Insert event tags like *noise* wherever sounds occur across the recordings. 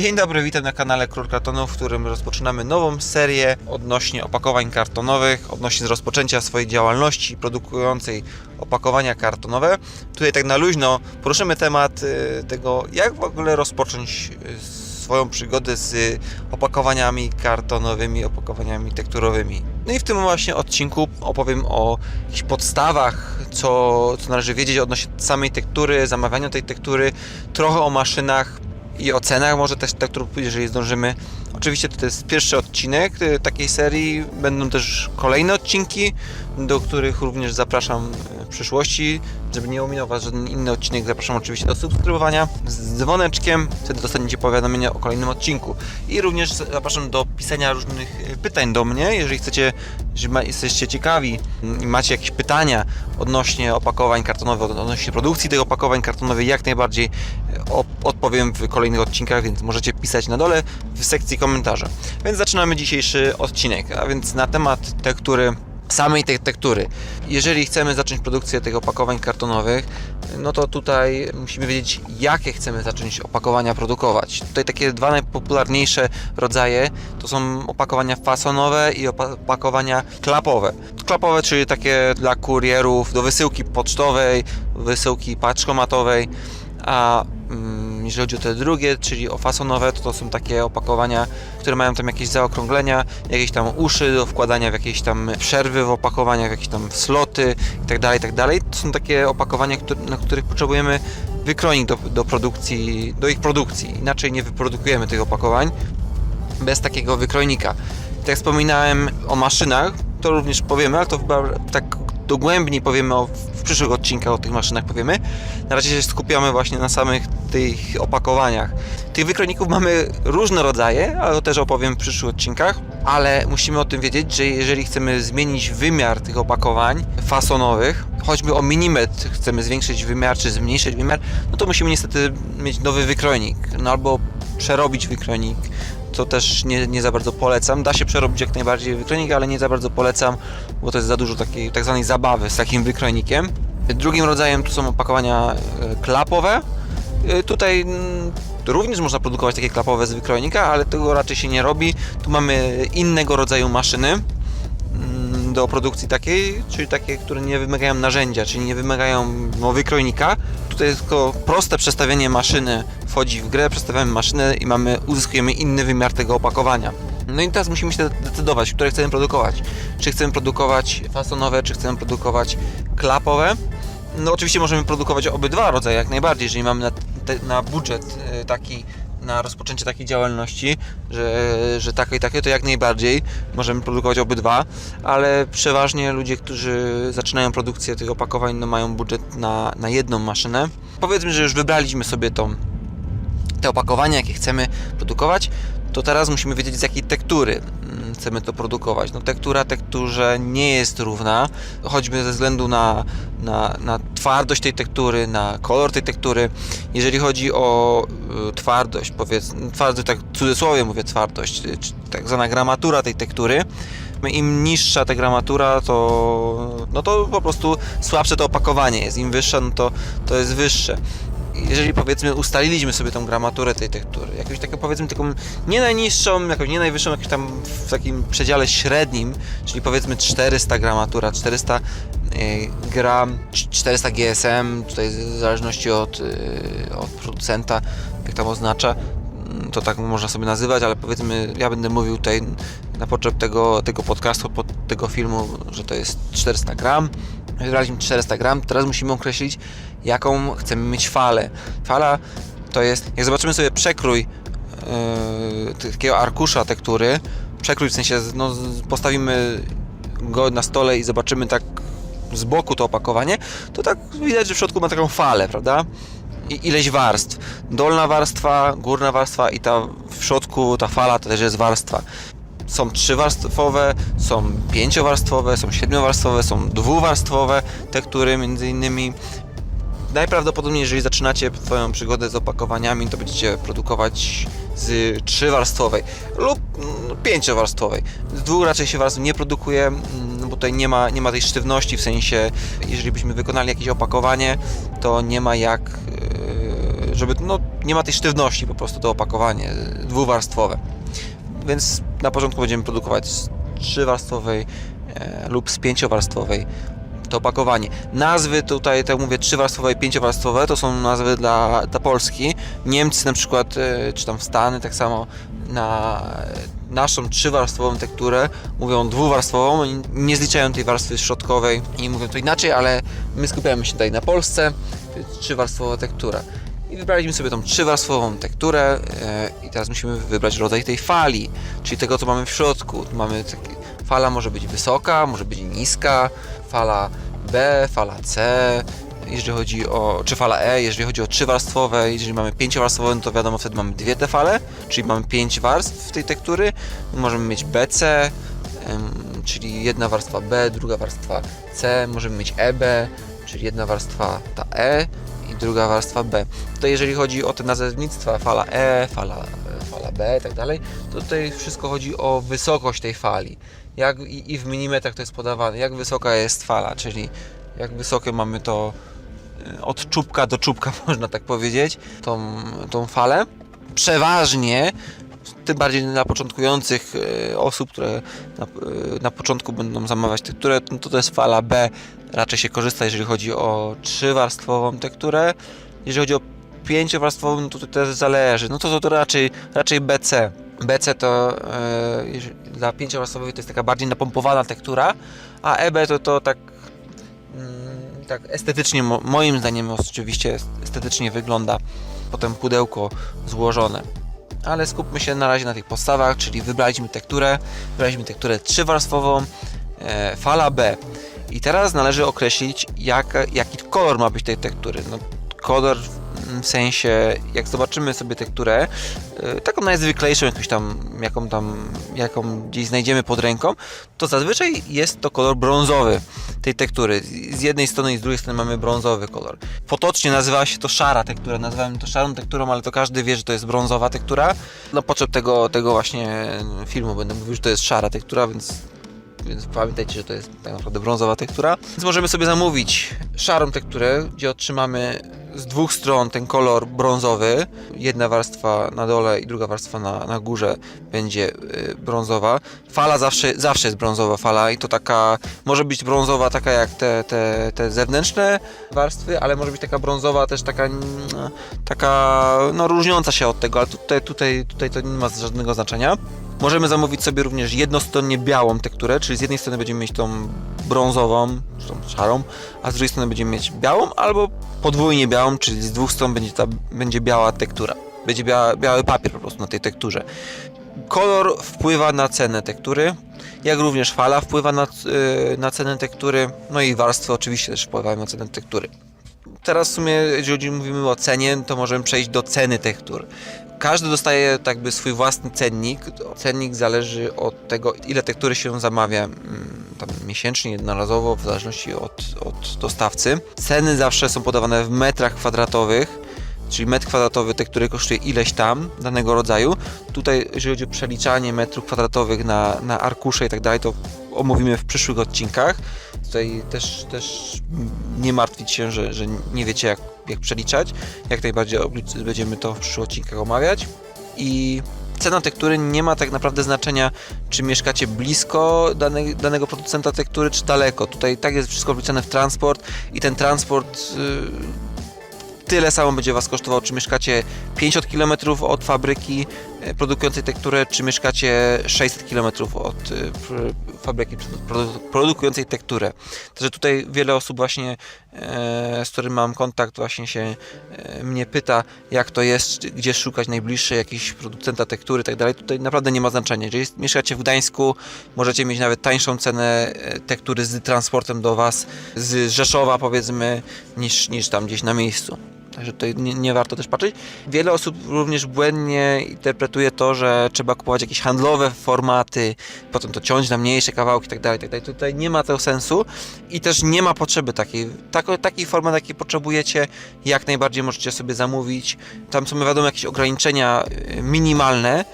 Dzień dobry, witam na kanale Król Kartonu, w którym rozpoczynamy nową serię odnośnie opakowań kartonowych, odnośnie rozpoczęcia swojej działalności produkującej opakowania kartonowe. Tutaj tak na luźno poruszymy temat y, tego, jak w ogóle rozpocząć y, swoją przygodę z opakowaniami kartonowymi, opakowaniami tekturowymi. No i w tym właśnie odcinku opowiem o jakichś podstawach, co, co należy wiedzieć odnośnie samej tektury, zamawiania tej tektury, trochę o maszynach i o cenach może też tektur, jeżeli zdążymy. Oczywiście to jest pierwszy odcinek y, takiej serii, będą też kolejne odcinki, do których również zapraszam y, w przyszłości. Żeby nie ominął Was żaden inny odcinek, zapraszam oczywiście do subskrybowania z dzwoneczkiem, wtedy dostaniecie powiadomienia o kolejnym odcinku. I również zapraszam do pisania różnych y, pytań do mnie, jeżeli chcecie, jeżeli jesteście ciekawi i macie jakieś pytania odnośnie opakowań kartonowych, odnośnie produkcji tych opakowań kartonowych, jak najbardziej odpowiem w kolejnych odcinkach, więc możecie pisać na dole w sekcji komentarza. Więc zaczynamy dzisiejszy odcinek, a więc na temat tektury samej tej tektury. Jeżeli chcemy zacząć produkcję tych opakowań kartonowych, no to tutaj musimy wiedzieć, jakie chcemy zacząć opakowania produkować. Tutaj takie dwa najpopularniejsze rodzaje to są opakowania fasonowe i opa- opakowania klapowe. Klapowe, czyli takie dla kurierów, do wysyłki pocztowej, wysyłki paczkomatowej, a jeżeli chodzi o te drugie, czyli o fasonowe, to to są takie opakowania, które mają tam jakieś zaokrąglenia, jakieś tam uszy do wkładania w jakieś tam przerwy w opakowaniach, jakieś tam sloty itd., itd. To są takie opakowania, na których potrzebujemy wykronik do, do produkcji, do ich produkcji. Inaczej nie wyprodukujemy tych opakowań bez takiego wykrojnika. Tak jak wspominałem o maszynach, to również powiemy, ale to chyba tak dogłębniej powiemy o, w przyszłych odcinkach o tych maszynach powiemy. Na razie się skupiamy właśnie na samych tych opakowaniach. Tych wykrojników mamy różne rodzaje, ale to też opowiem w przyszłych odcinkach, ale musimy o tym wiedzieć, że jeżeli chcemy zmienić wymiar tych opakowań fasonowych, choćby o milimetr chcemy zwiększyć wymiar czy zmniejszyć wymiar, no to musimy niestety mieć nowy wykrojnik, no albo przerobić wykrojnik, to też nie, nie za bardzo polecam. Da się przerobić jak najbardziej wykrojnik, ale nie za bardzo polecam, bo to jest za dużo takiej tak zwanej zabawy z takim wykrojnikiem. Drugim rodzajem tu są opakowania e, klapowe. E, Tutaj mm, również można produkować takie klapowe z wykrojnika, ale tego raczej się nie robi. Tu mamy innego rodzaju maszyny do produkcji takiej, czyli takie, które nie wymagają narzędzia, czyli nie wymagają wykrojnika. Tutaj jest tylko proste przestawienie maszyny wchodzi w grę, przestawiamy maszynę i mamy, uzyskujemy inny wymiar tego opakowania. No i teraz musimy się decydować, które chcemy produkować. Czy chcemy produkować fasonowe, czy chcemy produkować klapowe. No oczywiście możemy produkować obydwa rodzaje jak najbardziej, jeżeli mamy na, te, na budżet e, taki na rozpoczęcie takiej działalności, że, że takie i takie, to jak najbardziej możemy produkować obydwa, ale przeważnie ludzie, którzy zaczynają produkcję tych opakowań, no mają budżet na, na jedną maszynę. Powiedzmy, że już wybraliśmy sobie tą, te opakowania, jakie chcemy produkować, to teraz musimy wiedzieć z jakiej tektury mm, chcemy to produkować. No tektura tekturze nie jest równa, choćby ze względu na, na, na twardość tej tektury, na kolor tej tektury. Jeżeli chodzi o y, twardość, powiedzmy, twardość, tak w cudzysłowie mówię twardość, y, czy tak zwana gramatura tej tektury, im niższa ta gramatura, to, no to po prostu słabsze to opakowanie jest. Im wyższa, no to, to jest wyższe jeżeli powiedzmy ustaliliśmy sobie tą gramaturę tej tektury, jakąś taką powiedzmy taką nie najniższą, jakąś nie najwyższą, jakąś tam w takim przedziale średnim, czyli powiedzmy 400 gramatura, 400 y, gram, 400 GSM, tutaj w zależności od, y, od producenta, jak tam oznacza, mm, to tak można sobie nazywać, ale powiedzmy, ja będę mówił tutaj na potrzeb tego, tego podcastu, pod tego filmu, że to jest 400 gram. Wybraliśmy 400 gram, teraz musimy określić, jaką chcemy mieć falę. Fala to jest, jak zobaczymy sobie przekrój yy, takiego arkusza tektury, przekrój w sensie, no, postawimy go na stole i zobaczymy tak z boku to opakowanie, to tak widać, że w środku ma taką falę, prawda? I ileś warstw. Dolna warstwa, górna warstwa i ta w środku ta fala to też jest warstwa. Są trzywarstwowe, są pięciowarstwowe, są siedmiowarstwowe, są dwuwarstwowe tektury między innymi. Najprawdopodobniej, jeżeli zaczynacie swoją przygodę z opakowaniami, to będziecie produkować z trzywarstwowej lub mm, pięciowarstwowej. Z dwóch raczej się warstw nie produkuje, mm, bo tutaj nie ma, nie ma tej sztywności, w sensie, jeżeli byśmy wykonali jakieś opakowanie, to nie ma jak yy, żeby, no, nie ma tej sztywności po prostu to opakowanie dwuwarstwowe. Więc na początku będziemy produkować z trzywarstwowej e, lub z pięciowarstwowej to opakowanie. Nazwy tutaj, tak mówię, trzywarstwowe i pięciowarstwowe to są nazwy dla, dla Polski. Niemcy na przykład, e, czy tam Stany tak samo na e, naszą trzywarstwową tekturę mówią dwuwarstwową, nie zliczają tej warstwy środkowej i mówią to inaczej, ale my skupiamy się tutaj na Polsce, trzywarstwowa tektura. I wybraliśmy sobie tą trzywarstwową tekturę e, i teraz musimy wybrać rodzaj tej fali, czyli tego co mamy w środku. Mamy takie, fala może być wysoka, może być niska, fala B, fala C, jeżeli chodzi o, czy fala E, jeżeli chodzi o trzywarstwowe, jeżeli mamy pięciowarstwowe, no to wiadomo, wtedy mamy dwie te fale, czyli mamy pięć warstw tej tektury. Możemy mieć BC, czyli jedna warstwa B, druga warstwa C, możemy mieć EB, czyli jedna warstwa ta E druga warstwa B. Tutaj jeżeli chodzi o te nazewnictwa, fala E, fala, fala B i tak dalej, to tutaj wszystko chodzi o wysokość tej fali. Jak, i, I w milimetrach to jest podawane, jak wysoka jest fala, czyli jak wysokie mamy to y, od czubka do czubka, *laughs* można tak powiedzieć, tą, tą falę. Przeważnie, tym bardziej dla początkujących y, osób, które na, y, na początku będą zamawiać tekturę, no to to jest fala B. Raczej się korzysta, jeżeli chodzi o trzywarstwową tekturę. Jeżeli chodzi o pięciowarstwową, no to to też zależy. No to, to, to raczej, raczej BC. BC to e, dla pięciowarstwowej to jest taka bardziej napompowana tektura, a EB to, to tak mm, tak estetycznie, mo- moim zdaniem oczywiście estetycznie wygląda potem pudełko złożone. Ale skupmy się na razie na tych podstawach, czyli wybraliśmy tekturę, wybraliśmy tekturę trzywarstwową, e, fala B. I teraz należy określić, jak, jaki kolor ma być tej tektury. No, kolor w- sensie, jak zobaczymy sobie tekturę, e, taką najzwyklejszą, jakąś tam, jaką tam, jaką gdzieś znajdziemy pod ręką, to zazwyczaj jest to kolor brązowy tej tektury. Z jednej strony i z drugiej strony mamy brązowy kolor. Potocznie nazywa się to szara tektura, nazywamy to szarą tekturą, ale to każdy wie, że to jest brązowa tektura. Na potrzeb tego, tego właśnie filmu będę mówił, że to jest szara tektura, więc więc pamiętajcie, że to jest tak naprawdę brązowa tektura. Więc możemy sobie zamówić szarą tekturę, gdzie otrzymamy z dwóch stron ten kolor brązowy. Jedna warstwa na dole i druga warstwa na, na górze będzie y, brązowa. Fala zawsze, zawsze jest brązowa fala i to taka, może być brązowa taka jak te, te, te zewnętrzne warstwy, ale może być taka brązowa też taka, taka no różniąca się od tego, ale tutaj, tutaj, tutaj to nie ma żadnego znaczenia. Możemy zamówić sobie również jednostronnie białą tekturę, czyli z jednej strony będziemy mieć tą brązową, tą szarą, a z drugiej strony będziemy mieć białą albo podwójnie białą, czyli z dwóch stron będzie, ta, będzie biała tektura. Będzie biały papier po prostu na tej tekturze. Kolor wpływa na cenę tektury, jak również fala wpływa na, yy, na cenę tektury, no i warstwy oczywiście też wpływają na cenę tektury. Teraz w sumie, jeżeli mówimy o cenie, to możemy przejść do ceny tektur. Każdy dostaje jakby swój własny cennik. Cennik zależy od tego, ile tektury się zamawia mm, miesięcznie, jednorazowo, w zależności od, od dostawcy. Ceny zawsze są podawane w metrach kwadratowych, czyli metr kwadratowy tektury kosztuje ileś tam danego rodzaju. Tutaj, jeżeli chodzi o przeliczanie metrów kwadratowych na, na arkusze i tak dalej, to omówimy w przyszłych odcinkach. Tutaj też, też nie martwić się, że, że nie wiecie jak, jak przeliczać. Jak najbardziej będziemy to w przyszłych odcinkach omawiać. I cena tektury nie ma tak naprawdę znaczenia, czy mieszkacie blisko danej, danego producenta tektury, czy daleko. Tutaj tak jest wszystko wliczane w transport i ten transport y, tyle samo będzie Was kosztował, czy mieszkacie 50 km od fabryki produkującej tekturę, czy mieszkacie 600 km od e, fabryki produ- produkującej tekturę. Także tutaj wiele osób właśnie, e, z którym mam kontakt, właśnie się e, mnie pyta, jak to jest, gdzie szukać najbliższej jakiejś producenta tektury i tak dalej. Tutaj naprawdę nie ma znaczenia. Jeżeli mieszkacie w Gdańsku, możecie mieć nawet tańszą cenę e, tektury z transportem do Was z Rzeszowa powiedzmy, niż, niż tam gdzieś na miejscu. Także tutaj nie, nie warto też patrzeć. Wiele osób również błędnie interpretuje to, że trzeba kupować jakieś handlowe formaty, potem to ciąć na mniejsze kawałki itd. itd. Tutaj nie ma tego sensu i też nie ma potrzeby takiej. Tako, takiej formy, jakiej potrzebujecie, jak najbardziej możecie sobie zamówić. Tam są wiadomo jakieś ograniczenia y, minimalne,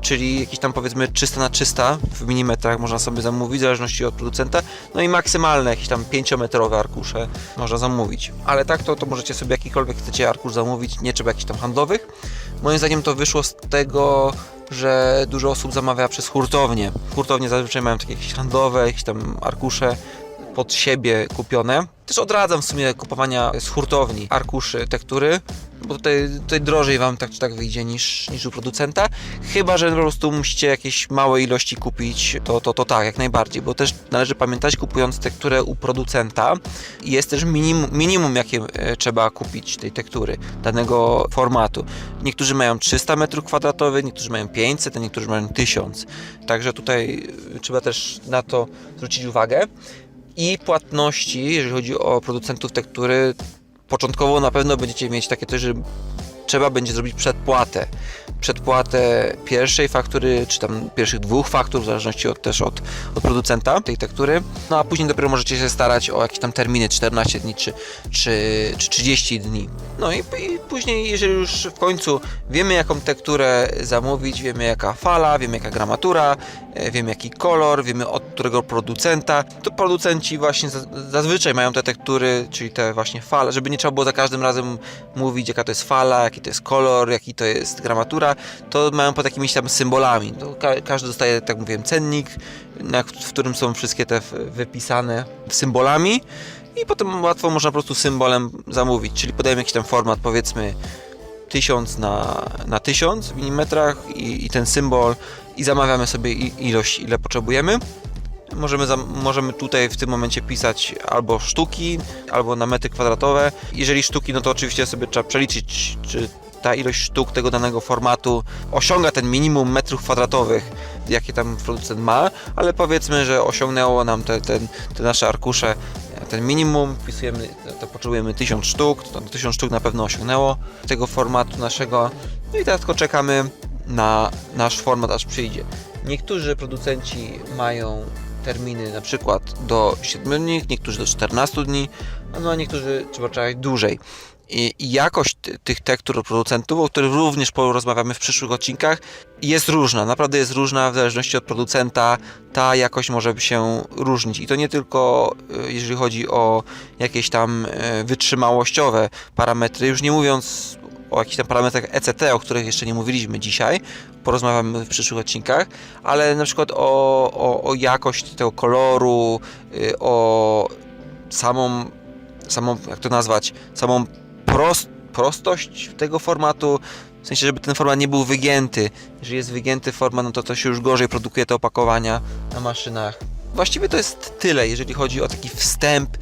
czyli jakieś tam powiedzmy 300 na 300 w milimetrach można sobie zamówić, w zależności od producenta. No i maksymalne jakieś tam 5-metrowe arkusze można zamówić. Ale tak to, to możecie sobie jakikolwiek chcecie arkusz zamówić, nie trzeba jakichś tam handlowych. Moim zdaniem to wyszło z tego, że dużo osób zamawia przez hurtownie. Hurtownie zazwyczaj mają takie jakieś handlowe, jakieś tam arkusze pod siebie kupione. Też odradzam w sumie kupowania z hurtowni arkuszy tektury, bo tutaj, tutaj drożej Wam tak czy tak wyjdzie niż, niż u producenta. Chyba, że po prostu musicie jakieś małe ilości kupić, to, to, to tak, jak najbardziej, bo też należy pamiętać, kupując tekturę u producenta, jest też minimum, minimum jakie e, trzeba kupić tej tektury, danego formatu. Niektórzy mają 300 m2, niektórzy mają 500, a niektórzy mają 1000. Także tutaj e, trzeba też na to zwrócić uwagę. I płatności, jeżeli chodzi o producentów tektury, początkowo na pewno będziecie mieć takie coś, że trzeba będzie zrobić przedpłatę. Przedpłatę pierwszej faktury, czy tam pierwszych dwóch faktur, w zależności od, też od, od producenta tej tektury. No a później dopiero możecie się starać o jakieś tam terminy 14 dni czy, czy, czy 30 dni. No i, i później, jeżeli już w końcu wiemy, jaką tekturę zamówić, wiemy, jaka fala, wiemy, jaka gramatura, e, wiemy, jaki kolor, wiemy od którego producenta, to producenci właśnie za- zazwyczaj mają te tektury, czyli te właśnie fale, żeby nie trzeba było za każdym razem mówić, jaka to jest fala, jaki to jest kolor, jaki to jest gramatura, to mają pod jakimiś tam symbolami. Ka- każdy dostaje, tak mówiłem, cennik, na, w którym są wszystkie te wypisane symbolami i potem łatwo można po prostu symbolem zamówić, czyli podajemy jakiś tam format, powiedzmy 1000 na, na 1000 w milimetrach i, i ten symbol i zamawiamy sobie ilość, ile potrzebujemy. Możemy, zam- możemy tutaj w tym momencie pisać albo sztuki, albo na metry kwadratowe. Jeżeli sztuki, no to oczywiście sobie trzeba przeliczyć, czy ta ilość sztuk tego danego formatu osiąga ten minimum metrów kwadratowych, jakie tam producent ma, ale powiedzmy, że osiągnęło nam te, ten, te nasze arkusze ten minimum, wpisujemy, to potrzebujemy 1000 sztuk, to 1000 sztuk na pewno osiągnęło tego formatu naszego. No i teraz tylko czekamy na nasz format, aż przyjdzie. Niektórzy producenci mają terminy na przykład do 7 dni, niektórzy do 14 dni, no a niektórzy trzeba czekać dłużej. I i jakość ty- tych tektur od producentów, o których również porozmawiamy w przyszłych odcinkach, jest różna. Naprawdę jest różna w zależności od producenta. Ta jakość może się różnić. I to nie tylko e, jeżeli chodzi o jakieś tam e, wytrzymałościowe parametry, już nie mówiąc o jakichś tam parametrach ECT, o których jeszcze nie mówiliśmy dzisiaj, porozmawiamy w przyszłych odcinkach, ale na przykład o, o, o jakość tego koloru, y, o samą, samą, jak to nazwać, samą prost, prostość tego formatu, w sensie, żeby ten format nie był wygięty. Jeżeli jest wygięty format, no to to się już gorzej produkuje te opakowania na maszynach. Właściwie to jest tyle, jeżeli chodzi o taki wstęp,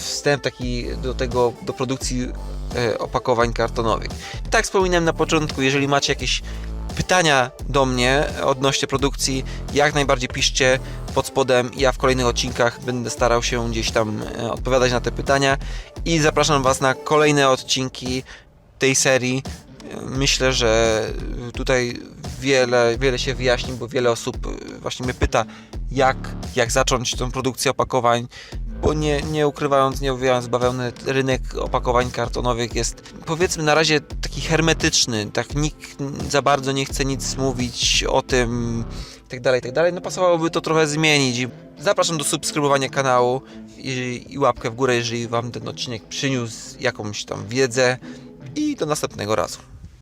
wstęp taki do tego, do produkcji e, opakowań kartonowych. Tak wspominałem na początku, jeżeli macie jakieś pytania do mnie odnośnie produkcji, jak najbardziej piszcie pod spodem. Ja w kolejnych odcinkach będę starał się gdzieś tam e, odpowiadać na te pytania i zapraszam Was na kolejne odcinki tej serii. E, Myślę, że tutaj wiele, wiele się wyjaśni, bo wiele osób e, właśnie mnie pyta, jak, jak zacząć tą produkcję opakowań, bo nie, nie ukrywając, nie uwijając bawełny, rynek opakowań kartonowych jest powiedzmy na razie taki hermetyczny, tak nikt za bardzo nie chce nic mówić o tym i tak dalej, i tak. No pasowałoby to trochę zmienić. Zapraszam do subskrybowania kanału i, i łapkę w górę, jeżeli Wam ten odcinek przyniósł jakąś tam wiedzę i do następnego razu.